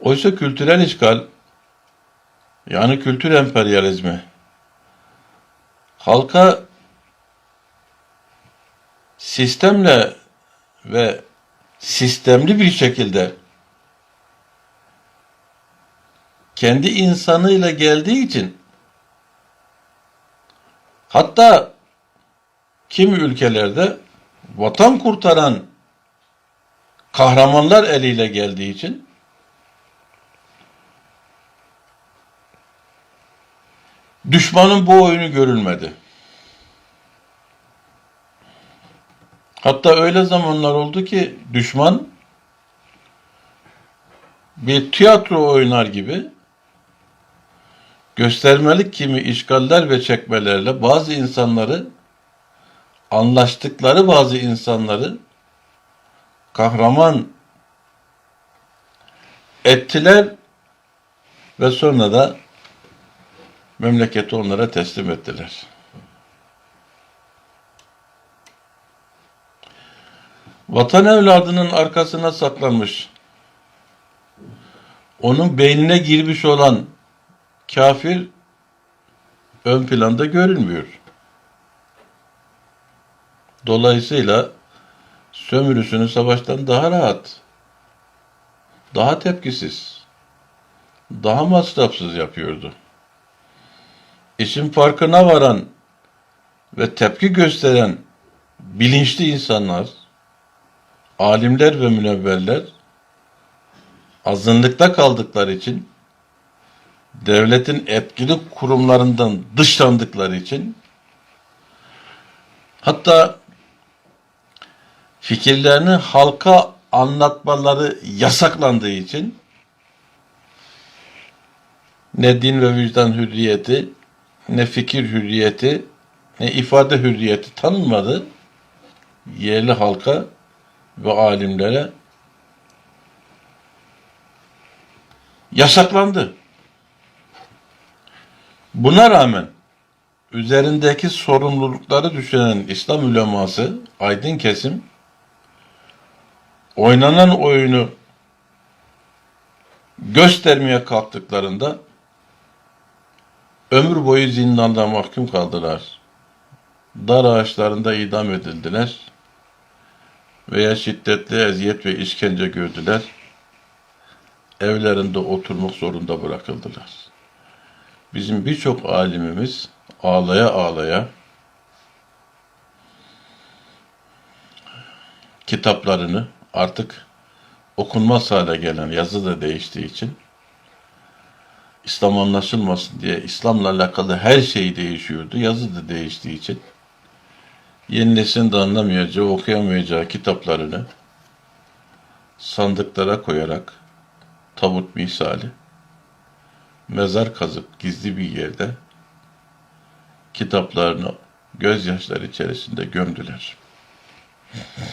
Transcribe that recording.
Oysa kültürel işgal, yani kültür emperyalizmi, halka sistemle ve sistemli bir şekilde kendi insanıyla geldiği için hatta kimi ülkelerde vatan kurtaran kahramanlar eliyle geldiği için düşmanın bu oyunu görülmedi. Hatta öyle zamanlar oldu ki düşman bir tiyatro oynar gibi göstermelik kimi işgaller ve çekmelerle bazı insanları anlaştıkları bazı insanları kahraman ettiler ve sonra da memleketi onlara teslim ettiler. Vatan evladının arkasına saklanmış, onun beynine girmiş olan kafir ön planda görünmüyor. Dolayısıyla sömürüsünü savaştan daha rahat, daha tepkisiz, daha masrafsız yapıyordu. İşin farkına varan ve tepki gösteren bilinçli insanlar, alimler ve münevverler azınlıkta kaldıkları için devletin etkili kurumlarından dışlandıkları için hatta fikirlerini halka anlatmaları yasaklandığı için ne din ve vicdan hürriyeti, ne fikir hürriyeti, ne ifade hürriyeti tanınmadı. Yerli halka ve alimlere yasaklandı. Buna rağmen üzerindeki sorumlulukları düşünen İslam uleması, aydın kesim, oynanan oyunu göstermeye kalktıklarında ömür boyu zindanda mahkum kaldılar. Dar ağaçlarında idam edildiler veya şiddetli eziyet ve işkence gördüler. Evlerinde oturmak zorunda bırakıldılar. Bizim birçok alimimiz ağlaya ağlaya kitaplarını artık okunmaz hale gelen yazı da değiştiği için İslam anlaşılmasın diye İslam'la alakalı her şey değişiyordu. Yazı da değiştiği için yeni neslin de anlamayacağı, okuyamayacağı kitaplarını sandıklara koyarak tabut misali mezar kazıp gizli bir yerde kitaplarını gözyaşları içerisinde gömdüler.